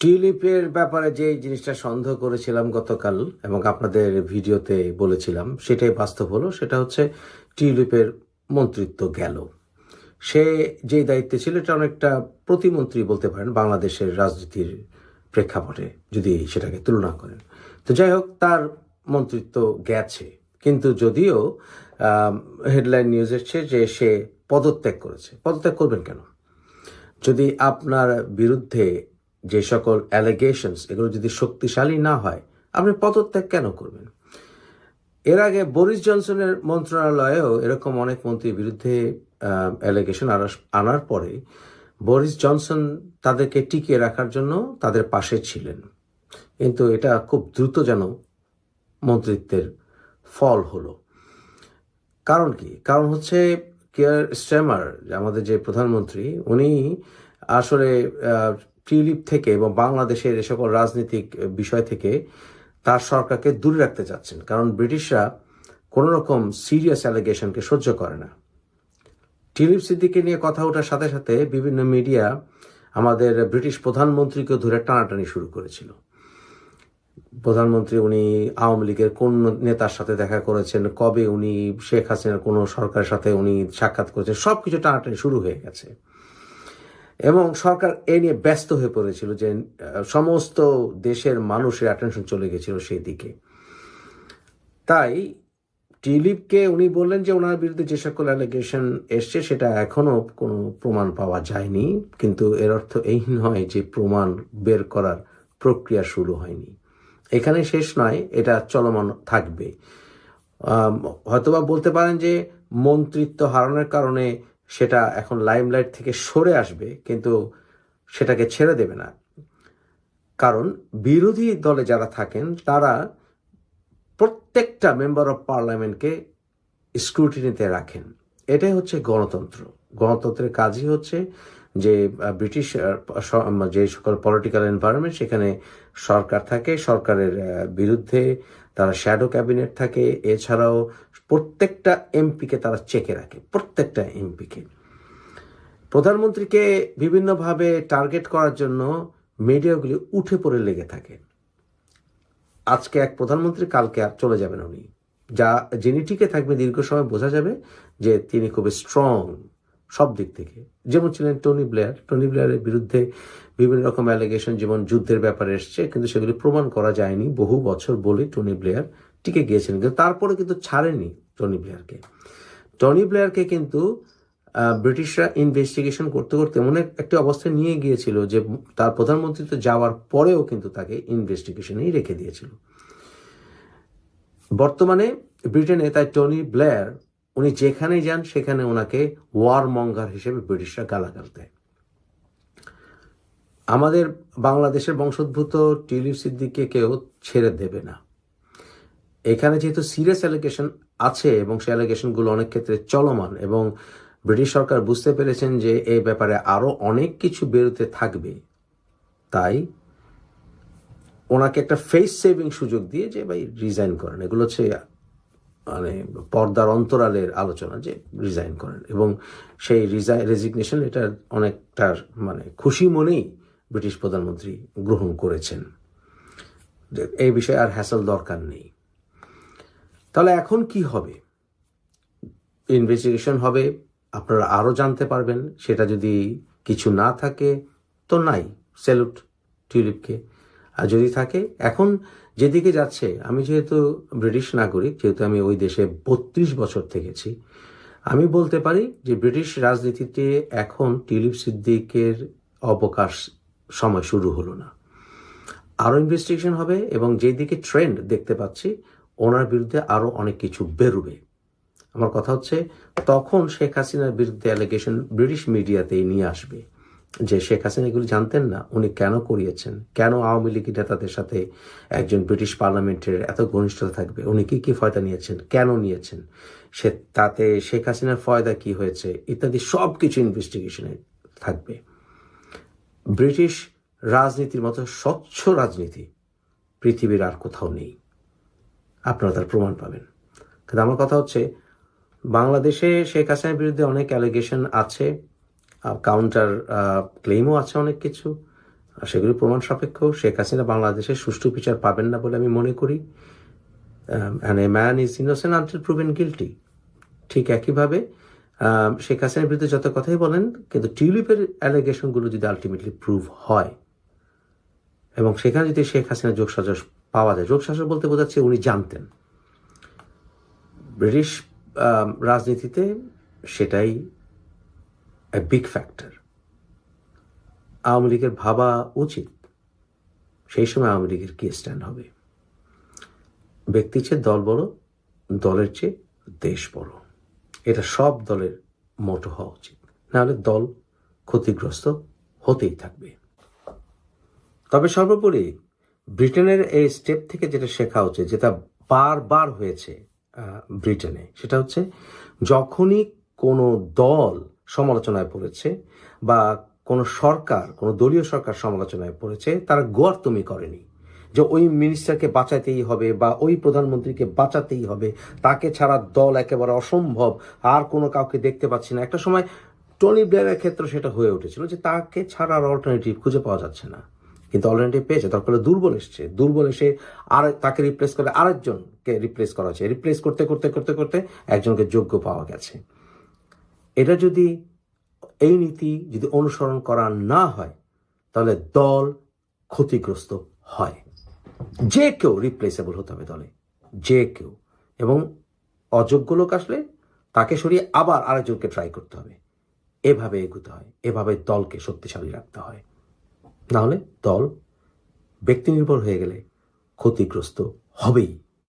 টিউলিপের ব্যাপারে যে জিনিসটা সন্দেহ করেছিলাম গতকাল এবং আপনাদের ভিডিওতে বলেছিলাম, সেটাই বাস্তব হলো। সেটা হচ্ছে টিউলিপের মন্ত্রিত্ব গেল। সে যে দায়িত্বে ছিল, এটা অনেকটা প্রতিমন্ত্রী বলতে পারেন বাংলাদেশের রাজনীতির প্রেক্ষাপটে, যদি সেটাকে তুলনা করেন। তো যাই হোক, তার মন্ত্রিত্ব গেছে। কিন্তু যদিও হেডলাইন নিউজ এসছে যে সে পদত্যাগ করেছে। পদত্যাগ করবেন কেন? যদি আপনার বিরুদ্ধে যে সকল অ্যালিগেশনস এগুলো যদি শক্তিশালী না হয়, আপনি পদত্যাগ কেন করবেন? এর আগে বরিস জনসনের মন্ত্রণালয়েও এরকম অনেক মন্ত্রীর বিরুদ্ধে অ্যালিগেশন আনার পরে বরিস জনসন তাদেরকে টিকিয়ে রাখার জন্য তাদের পাশে ছিলেন। কিন্তু এটা খুব দ্রুত যেন মন্ত্রিত্বের ফল হলো। কারণ কি? কারণ হচ্ছে কেয়ার স্ট্যামার আমাদের যে প্রধানমন্ত্রী, উনি আসলে টিউলিপ থেকে এবং বাংলাদেশের এ সকল রাজনৈতিক বিষয় থেকে তার সরকারকে দূরে রাখতে চাচ্ছেন। কারণ ব্রিটিশরা কোনো রকম সিরিয়াস অ্যালিগেশনকে সহ্য করে না। টিউলিপ সিদ্দিকে নিয়ে কথা ওঠার সাথে সাথে বিভিন্ন মিডিয়া আমাদের ব্রিটিশ প্রধানমন্ত্রীকেও ধরে টানাটানি শুরু করেছিল। প্রধানমন্ত্রী উনি আওয়ামী লীগের কোন নেতার সাথে দেখা করেছেন, কবে উনি শেখ হাসিনার কোনো সরকারের সাথে উনি সাক্ষাৎ করেছেন সব কিছু টানাটানি শুরু হয়ে গেছে। এবং সরকার এ নিয়ে ব্যস্ত হয়ে পড়েছিল যে সমস্ত দেশের মানুষের অ্যাটেনশন চলে গেছিল সেই দিকে। তাই টিলিপকে উনি বললেন যে, ওনার বিরুদ্ধে যে সকল অ্যালিগেশন এসছে, সেটা এখনও কোনো প্রমাণ পাওয়া যায়নি। কিন্তু এর অর্থ এই নয় যে প্রমাণ বের করার প্রক্রিয়া শুরু হয়নি। এখানে শেষ নয়, এটা চলমান থাকবে। হয়তোবা বলতে পারেন যে, মন্ত্রিত্ব হারানোর কারণে সেটা এখন লাইমলাইট থেকে সরে আসবে, কিন্তু সেটাকে ছেড়ে দেবে না। কারণ বিরোধী দলে যারা থাকেন, তারা প্রত্যেকটা মেম্বার অফ পার্লামেন্টকে স্ক্রুটিনিতে রাখেন। এটাই হচ্ছে গণতন্ত্র। গণতন্ত্রের কাজই হচ্ছে যে ব্রিটিশ যে সকল পলিটিক্যাল এনভায়রনমেন্ট সেখানে সরকার থাকে, সরকারের বিরুদ্ধে তারা শ্যাডো ক্যাবিনেট থাকে। এছাড়াও প্রত্যেকটা এমপিকে তারা চেকে রাখে, প্রত্যেকটা এমপিকে। প্রধানমন্ত্রীকে বিভিন্নভাবে টার্গেট করার জন্য মিডিয়াগুলি উঠে পড়ে লেগে থাকে। আজকে এক প্রধানমন্ত্রী কালকে আর চলে যাবেন উনি। যা, যিনি টিকে থাকবে দীর্ঘ সময় বোঝা যাবে যে তিনি খুব স্ট্রং সব দিক থেকে। যেমন ছিলেন টনি ব্লেয়ার টনি ব্লেয়ারের বিরুদ্ধে বিভিন্ন রকম অ্যালিগেশন যেমন যুদ্ধের ব্যাপারে এসছে, কিন্তু সেগুলি প্রমাণ করা যায়নি। বহু বছর বলে টনি ব্লেয়ার টিকে গিয়েছিলেন? কিন্তু তারপরে কিন্তু ছাড়েনি টনি ব্লেয়ারকে। টনি ব্লেয়ারকে কিন্তু ব্রিটিশরা ইনভেস্টিগেশন করতে করতে এমন একটি অবস্থায় নিয়ে গিয়েছিল যে তার প্রধানমন্ত্রীত্ব যাওয়ার পরেও কিন্তু তাকে ইনভেস্টিগেশনেই রেখে দিয়েছিল। বর্তমানে ব্রিটেনে তাই টনি ব্লেয়ার, উনি যেখানেই যান সেখানে ওনাকে ওয়ার মঙ্গার হিসেবে ব্রিটিশরা গালাগাল দেয়। আমাদের বাংলাদেশের বংশোদ্ভূত টিলিপ সিদ্দিককে কেউ ছেড়ে দেবে না। এখানে যেহেতু সিরিয়াস অ্যালিগেশন আছে এবং সেই অ্যালিগেশনগুলো অনেক ক্ষেত্রে চলমান এবং ব্রিটিশ সরকার বুঝতে পেরেছেন যে এই ব্যাপারে আরও অনেক কিছু বেরোতে থাকবে, তাই ওনাকে একটা ফেস সেভিং সুযোগ দিয়ে যে ভাই রিজাইন করেন। এগুলো হচ্ছে মানে পর্দার অন্তরালের আলোচনা যে রিজাইন করেন এবং সেই রিজাই রেজিগনেশন এটা অনেকটা মানে খুশি মনেই ব্রিটিশ প্রধানমন্ত্রী গ্রহণ করেছেন। এই বিষয়ে আর হ্যাসল দরকার নেই। তাহলে এখন কি হবে? ইনভেস্টিগেশন হবে, আপনারা আরও জানতে পারবেন, সেটা যদি কিছু না থাকে, তো নাই স্যালুট টিউলিপকে। আর যদি থাকে, এখন যেদিকে যাচ্ছে, আমি যেহেতু ব্রিটিশ নাগরিক, যেহেতু আমি ওই দেশে বত্রিশ বছর থেকেছি, আমি বলতে পারি যে ব্রিটিশ রাজনীতিতে এখন টিউলিপ সিদ্দিকের অবকাশ সময় শুরু হলো না। আরও ইনভেস্টিগেশন হবে এবং যেদিকে ট্রেন্ড দেখতে পাচ্ছি ওনার বিরুদ্ধে আরও অনেক কিছু বেরোবে। আমার কথা হচ্ছে, তখন শেখ হাসিনার বিরুদ্ধে অ্যালিগেশন ব্রিটিশ মিডিয়াতেই নিয়ে আসবে। যে শেখ হাসিনা এগুলি জানতেন না, উনি কেন করিয়েছেন? কেন আওয়ামী লীগ নেতাদের সাথে একজন ব্রিটিশ পার্লামেন্টের এত ঘনিষ্ঠতা থাকবে? উনি কি কি ফয়দা নিয়েছেন? কেন নিয়েছেন? সে তাতে শেখ হাসিনার ফয়দা কি হয়েছে? ইত্যাদি সব কিছু ইনভেস্টিগেশনে থাকবে। ব্রিটিশ রাজনীতির মতো স্বচ্ছ রাজনীতি পৃথিবীর আর কোথাও নেই। আপনারা তার প্রমাণ পাবেন। কিন্তু আমার কথা হচ্ছে, বাংলাদেশে শেখ হাসিনার বিরুদ্ধে অনেক অ্যালিগেশন আছে কাউন্টার ক্লেমও আছে অনেক কিছু। সেগুলি প্রমাণ সাপেক্ষ, শেখ হাসিনা বাংলাদেশে সুষ্ঠু বিচার পাবেন না বলে আমি মনে করি। And a man is innocent until proven guilty ঠিক একইভাবে শেখ হাসিনার বিরুদ্ধে যত কথাই বলেন, কিন্তু টিউলিপের অ্যালিগেশনগুলো যদি আলটিমেটলি প্রুভ হয়, এবং সেখানে যদি শেখ হাসিনা যোগসাজশ পাওয়া যায়। যোগসাজশ বলতে বোঝাচ্ছে উনি জানতেন। ব্রিটিশ রাজনীতিতে সেটাই বিগ ফ্যাক্টর আওয়ামী লীগের ভাবা উচিত। সেই সময় আওয়ামী লীগের কি স্ট্যান্ড হবে? ব্যক্তির চেয়ে দল বড়, দলের চেয়ে দেশ বড়। এটা সব দলের মোটো হওয়া উচিত। নাহলে দল ক্ষতিগ্রস্ত হতেই থাকবে। তবে সর্বোপরি ব্রিটেনের এই স্টেপ থেকে যেটা শেখা উচিত, যেটা বারবার হয়েছে ব্রিটেনে, সেটা হচ্ছে যখনই কোনো দল সমালোচনায় পড়েছে বা কোনো সরকার, কোনো দলীয় সরকার সমালোচনায় পড়েছে, তারা গোয়ার্তমি করেনি যে ওই মিনিস্টারকে বাঁচাতেই হবে বা ওই প্রধানমন্ত্রীকে বাঁচাতেই হবে। তাকে ছাড়া দল একেবারে অসম্ভব, আর কোনো কাউকে দেখতে পাচ্ছি না। একটা সময় টনি ব্লেয়ারের ক্ষেত্রে সেটা হয়ে উঠেছিল যে তাকে ছাড়া আর অল্টারনেটিভ খুঁজে পাওয়া যাচ্ছে না। কিন্তু অল্টারনেটিভ পেয়েছে দরকার হলে দুর্বল এসছে। দুর্বল এসে আর তাকে রিপ্লেস করে আরেকজনকে রিপ্লেস করা হচ্ছে রিপ্লেস করতে করতে করতে করতে একজনকে যোগ্য পাওয়া গেছে। এটা যদি এই নীতি যদি অনুসরণ করা না হয়, তাহলে দল ক্ষতিগ্রস্ত হয়। যে কেউ রিপ্লেসেবল হতে হবে দলে। যে কেউ। এবং অযোগ্য লোক আসলে তাকে সরিয়ে আবার আরেকজনকে ট্রাই করতে হবে। এভাবে এগুতে হয়। এভাবে দলকে শক্তিশালী রাখতে হয়। নাহলে দল ব্যক্তি নির্ভর হয়ে গেলে ক্ষতিগ্রস্ত হবেই।